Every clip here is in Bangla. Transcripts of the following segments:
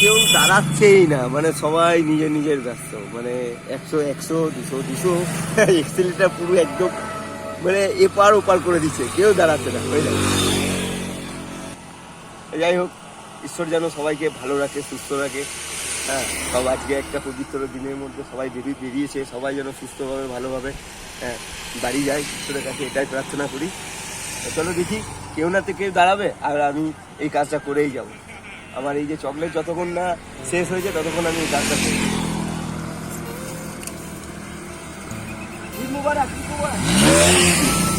কেউ দাঁড়াচ্ছেই না। মানে সবাই নিজের নিজের ব্যস্ত। মানে একশো একশো, দুশো দুশো। এক্সেলটা পুরো একদম মানে এপার ওপার করে দিচ্ছে। কেউ দাঁড়াচ্ছে না। বুঝলেন যাই হোক, ঈশ্বর যেন সবাইকে ভালো রাখে, সুস্থ রাখে। হ্যাঁ সব আজকে একটা পবিত্র দিনের মধ্যে সবাই বেরিয়ে বেরিয়েছে। সবাই যেন সুস্থভাবে, ভালোভাবে হ্যাঁ বাড়ি যায়। ঈশ্বরের কাছে এটাই প্রার্থনা করি। চলো দেখি, কেউ না তো কেউ দাঁড়াবে। আর আমি এই কাজটা করেই যাব। আমার এই যে চকলেট যতক্ষণ না শেষ হয়েছে ততক্ষণ আমি এই কাজটা করি মুবারক, মুবারক।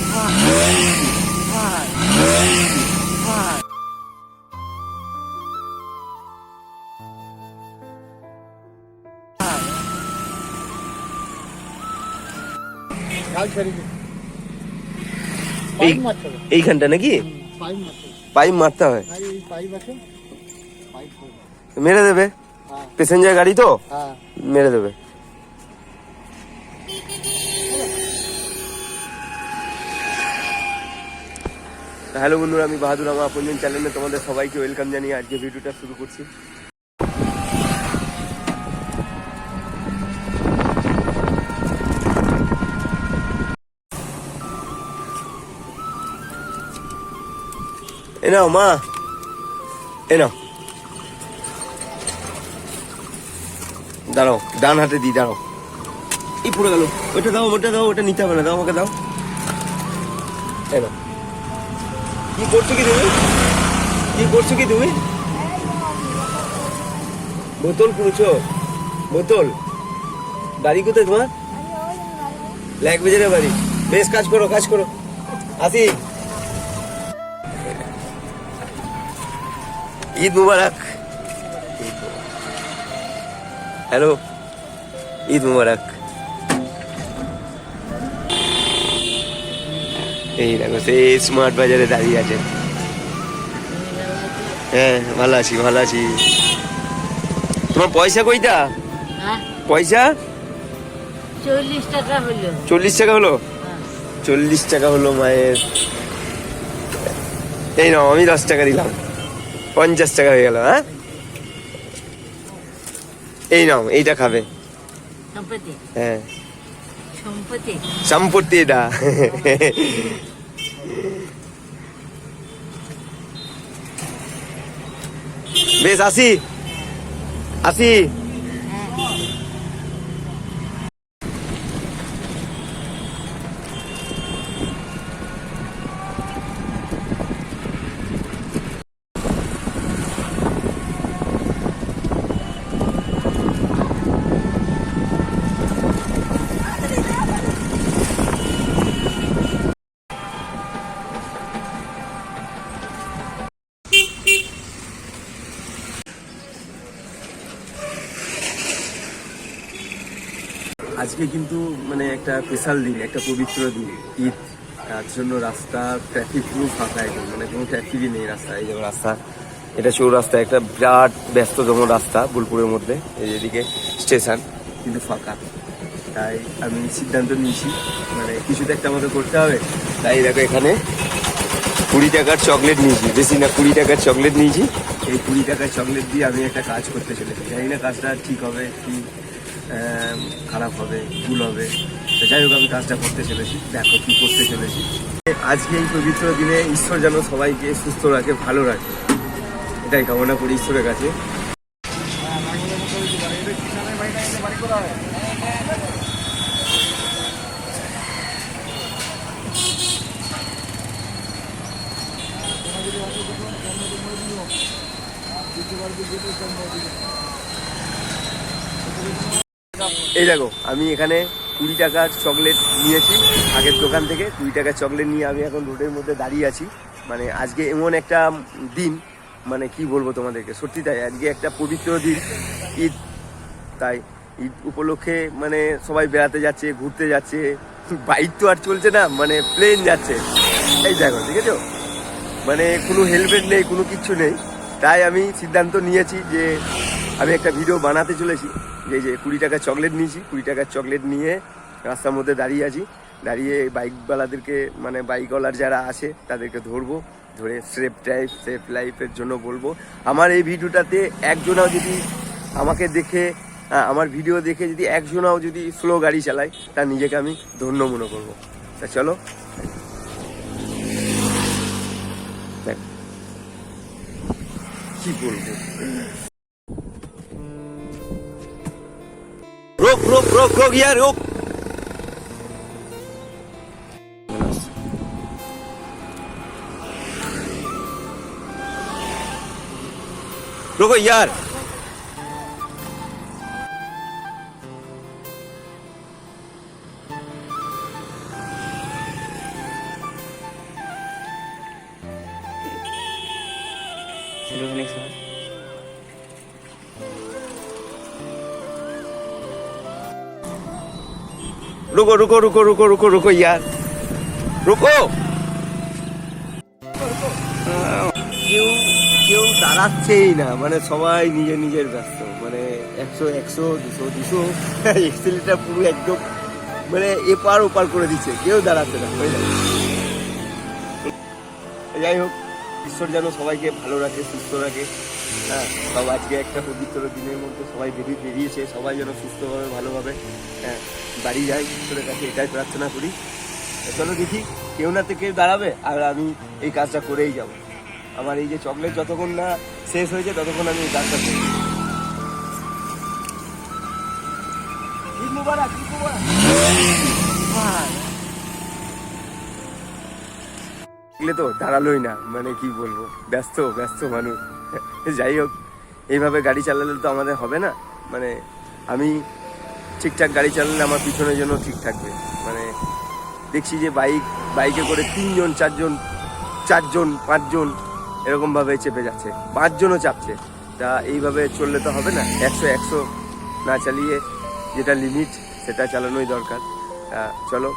এইখানটা নাকি? পাইপ মারতে হয়। মেরে দেবে। প্যাসেঞ্জার গাড়ি তো? মেরে দেবে। হ্যালো বন্ধুরা আমি বাহাদুর আমার আপনজন চ্যানেলে তোমাদের সবাইকে ওয়েলকাম জানিয়ে আজকে ভিডিওটা শুরু করছি। এ নাও মা। এ নাও। দাঁড়াও, ডান হাতে দি, দাঁড়াও। এই পড়ে গেল। ওটা দাও ওটা দাও ওটা নিতে হবে না, দাও, আমাকে দাও। কি করছ কি তুমি? কি করছ কি তুমি? বোতল পুড়ছো? বোতল? বাড়ি কোথায় তোমার? ল্যাক বেজারে বাড়ি। বেশ, কাজ করো কাজ করো। আসি। ঈদ মুবারক। হ্যালো ঈদ মুবারক এই দেখো সেই স্মার্ট বাজারে দাঁড়িয়ে আছে। হ্যাঁ ভালো আছি ভালো আছি। তোমার পয়সা কইটা হ্যাঁ। পয়সা? চল্লিশ টাকা হলো। চল্লিশ টাকা হলো? হ্যাঁ। চল্লিশ টাকা হলো মায়ের। এই নাও আমি দশ টাকা দিলাম। পঞ্চাশ টাকা হয়ে গেল হ্যাঁ? এই নাও এইটা খাবে। সম্পত্তি? হ্যাঁ। সম্পত্তি? সম্পত্তি এটা। বেশ আসি। আসি। আজকে কিন্তু মানে একটা স্পেশাল দিন, একটা পবিত্র দিন, ঈদ। তার জন্য রাস্তা ট্রাফিক পুরো ফাঁকা এখন মানে কোনো ট্রাফিকই নেই রাস্তা এই যেমন রাস্তা, এটা চৌরাস্তা, একটা বিরাট ব্যস্ততম রাস্তা বোলপুরের মধ্যে এদিকে স্টেশন। কিন্তু ফাঁকা। তাই আমি সিদ্ধান্ত নিয়েছি মানে কিছু তো একটা আমাদের করতে হবে। তাই দেখো এখানে কুড়ি টাকার চকলেট নিয়েছি। বেশি না, কুড়ি টাকার চকলেট নিয়েছি। এই কুড়ি টাকার চকলেট দিয়ে আমি একটা কাজ করতে চলেছি। জানি না কাজটা ঠিক হবে কি খারাপ হবে, ভুল হবে। যাই হোক, আমি কাজটা করতে চলেছি। দেখো কি করতে চলেছি। আজকে এই পবিত্র দিনে ঈশ্বর যেন সবাইকে সুস্থ রাখে, ভালো রাখে। এটাই কামনা করি ঈশ্বরের কাছে। এই দেখো, আমি এখানে কুড়ি টাকার চকলেট নিয়েছি। আগের দোকান থেকে কুড়ি টাকার চকলেট নিয়ে আমি এখন রোডের মধ্যে দাঁড়িয়ে আছি। মানে আজকে এমন একটা দিন মানে কি বলব তোমাদেরকে, সত্যি তাই, আজকে একটা পবিত্র দিন, ঈদ। তাই, ঈদ উপলক্ষে মানে সবাই বেড়াতে যাচ্ছে, ঘুরতে যাচ্ছে, বাইক তো আর চলছে না মানে প্লেন যাচ্ছে। এই দেখো, ঠিক আছে? মানে কোনো হেলমেট নেই, কোনো কিচ্ছু নেই। তাই আমি সিদ্ধান্ত নিয়েছি যে আমি একটা ভিডিও বানাতে চলেছি। যে যে কুড়ি টাকার চকলেট নিয়েছি, কুড়ি টাকার চকলেট নিয়ে রাস্তার মধ্যে দাঁড়িয়ে আছি। দাঁড়িয়ে বাইকওয়ালাদেরকে মানে বাইকওয়ালার যারা আছে, তাদেরকে ধরবো, ধরে সেফ ড্রাইভ সেফ লাইফের জন্য বলব। আমার এই ভিডিওটাতে একজনাও যদি আমাকে দেখে আমার ভিডিও দেখে যদি একজনাও যদি স্লো গাড়ি চালায় তা নিজেকে আমি ধন্য মনে করব। তা চলো। কি বলব? Rok rok rok rok yer yok. Rok yer. रुको रुको रुको रुको रुको रुको यार रुको কেউ কেউ দাঁড়াচ্ছেই না মানে সবাই নিজের নিজের ব্যস্ত মানে একশো একশো দুশো দুশো এক্সেলিটা পুরো একদম মানে এপার ওপার করে দিচ্ছে কেউ দাঁড়াচ্ছে না বুঝলে? যাই হোক ঈশ্বর যেন সবাইকে ভালো রাখে সুস্থ রাখে। হ্যাঁ সব আজকে একটা পবিত্র দিনের মধ্যে সবাই বেরিয়ে বেরিয়েছে সবাই যেন সুস্থভাবে ভালোভাবে হ্যাঁ বাড়ি যায়। ঈশ্বরের কাছে এটাই প্রার্থনা করি। চলো দেখি কেউ না তো কেউ দাঁড়াবে আর আমি এই কাজটা করেই যাব। আমার এই যে চকলেট যতক্ষণ না শেষ হয়েছে ততক্ষণ আমি এই কাজটা করি। মুবারক, মুবারক। দেখলে তো দাঁড়ালোই না মানে কি বলব? ব্যস্ত ব্যস্ত মানুষ। যাই হোক, এইভাবে গাড়ি চালালে তো আমাদের হবে না। মানে আমি ঠিকঠাক গাড়ি চালালে আমার পিছনের জন্য ঠিক থাকবে। মানে দেখছি যে বাইক, বাইকে করে তিনজন, চারজন চারজন, পাঁচজন এরকমভাবে চেপে যাচ্ছে। পাঁচজনও চাপছে। তা এইভাবে চললে তো হবে না। একশো একশো না চালিয়ে যেটা লিমিট সেটা চালানোই দরকার। চলো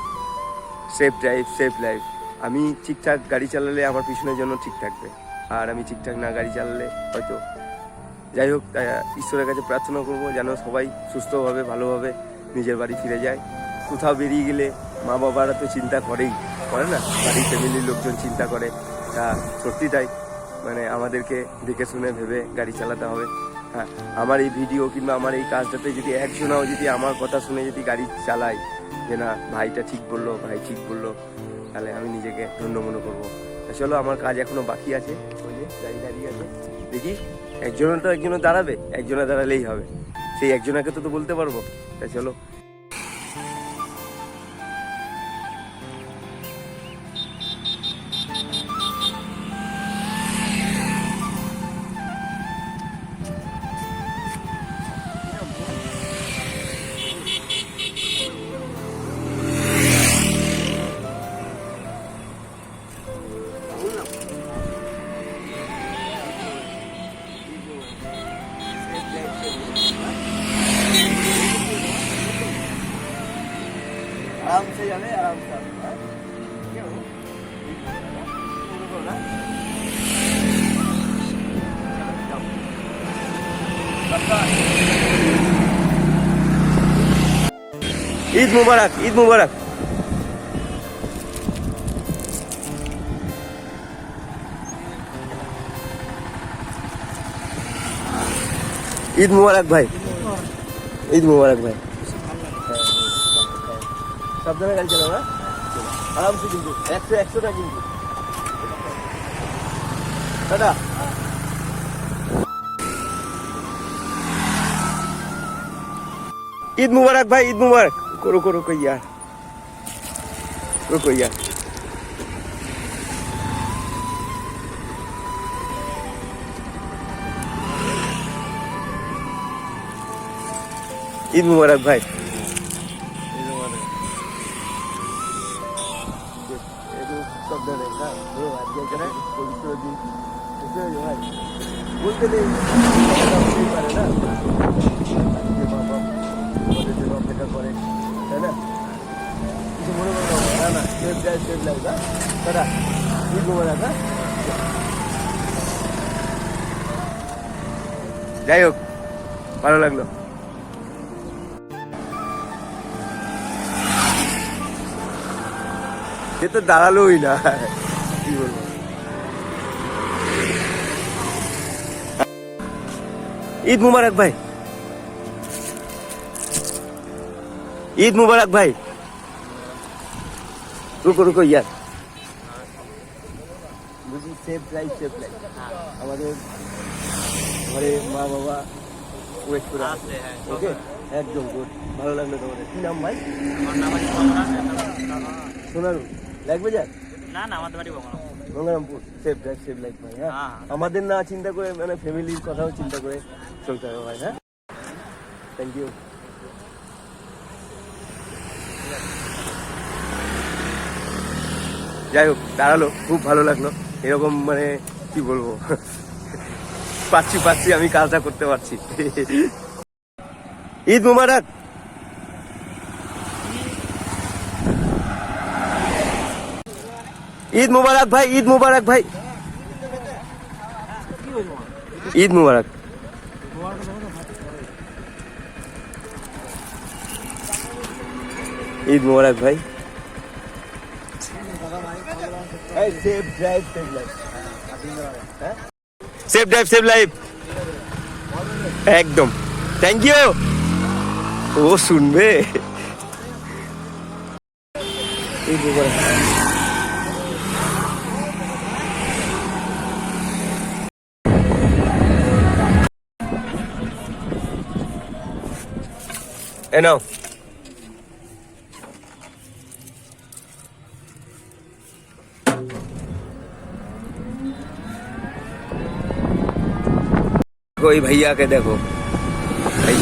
সেফ ড্রাইভ সেফ লাইফ আমি ঠিকঠাক গাড়ি চালালে আমার পিছনের জন্য ঠিক থাকবে। আর আমি ঠিকঠাক না গাড়ি চালালে হয়তো যাই হোক ঈশ্বরের কাছে প্রার্থনা করব যেন সবাই সুস্থভাবে, ভালোভাবে নিজের বাড়ি ফিরে যায়। কোথাও বেরিয়ে গেলে মা বাবারা তো চিন্তা করেই, করে না? বাড়ির ফ্যামিলির লোকজন চিন্তা করে। তা সত্যি তাই। মানে আমাদেরকে দেখে শুনে ভেবে গাড়ি চালাতে হবে। হ্যাঁ আমার এই ভিডিও কিংবা আমার এই কাজটাতে যদি একজনাও যদি আমার কথা শুনে যদি গাড়ি চালায় যে না, ভাইটা ঠিক বলল, ভাই ঠিক বলল তাহলে আমি নিজেকে ধন্য মনে করব চলো, আমার কাজ এখনও বাকি আছে। দাঁড়িয়ে দেখি একজনের তো একজনের দাঁড়াবে, একজনে দাঁড়ালেই হবে। সেই একজনাকে তো তো বলতে পারব। তা চলো আরামসে যাবে আরামসে আসবে ঈদ মুবারক ঈদ মুবারক ঈদ মুবারক ভাই ঈদ মুবারক ভাই সাবধানে গাড়ি চালাও না আরামসে কিন্তু একশো একশোটা কিন্তু দাদা ঈদ মুবারক ভাই ঈদ মুবারক করো করো কই यार रुको यार ঈদ মুবারক ভাই যাই হোক ভালো লাগল। সে তো দাঁড়ালোই না কি বলব? ঈদ মুবারক ভাই। ঈদ মুবারক ভাই। রুকো রুকো ইয়ার বুঝি সেফ লাইফ সেফ লাইফ আমাদের ঘরে মা বাবা ওয়েট করে আছে। ওকে একদম গুড ভালো লাগল তোমাদের। কি নাম ভাই? সোনারু। লাগবে যা? না না আমাদের বাড়ি গঙ্গারামপুর লাইফ লাইফ ভাই হ্যাঁ? হ্যাঁ। আমাদের না চিন্তা করে মানে ফ্যামিলির কথাও চিন্তা করে চলতে হবে ভাই হ্যাঁ? থ্যাংক ইউ যাই হোক দাঁড়াল খুব ভালো লাগল। এরকম মানে কি বলব? পাচ্ছি পাচ্ছি আমি কাজটা করতে পারছি। ঈদ মুবারক! ঈদ মুবারক ভাই ঈদ মুবারক ভাই। ঈদ মুবারক। ঈদ মুবারক ভাই। Safe drive safe life. একদম। থ্যাংক ইউ ও শুনবে? ঈদ মুবারক। এ নাও कोई भैया के देखो भाई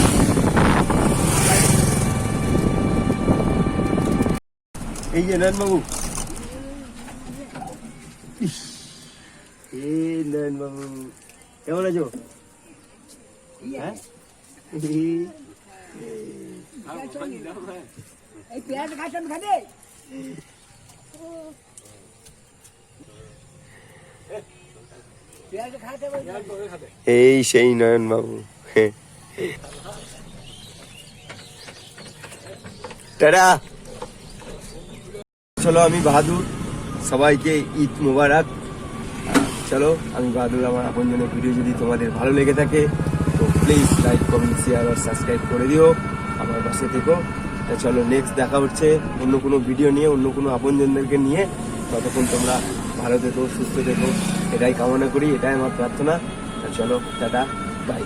এই যে নয়ন বাবু ইস, এই নয়ন বাবু কেমন আছো হ্যাঁ এই- সেই নয়ন বাবু। চলো, আমি বাহাদুর। সবাইকে ঈদ মুবারক। চলো, আমি বাহাদুর, আমার আপনজনের ভিডিও যদি তোমাদের ভালো লেগে থাকে, তো প্লিজ লাইক কমেন্ট শেয়ার আর সাবস্ক্রাইব করে দিও। আমার পাশে থেকো। তা চলো নেক্সট দেখা হচ্ছে। অন্য কোনো ভিডিও নিয়ে, অন্য কোনো আপনজনদেরকে নিয়ে। ততক্ষণ তোমরা ভালো থেকো, সুস্থ থেকো। এটাই কামনা করি, এটাই আমার প্রার্থনা। তা চলো, টাটা বাই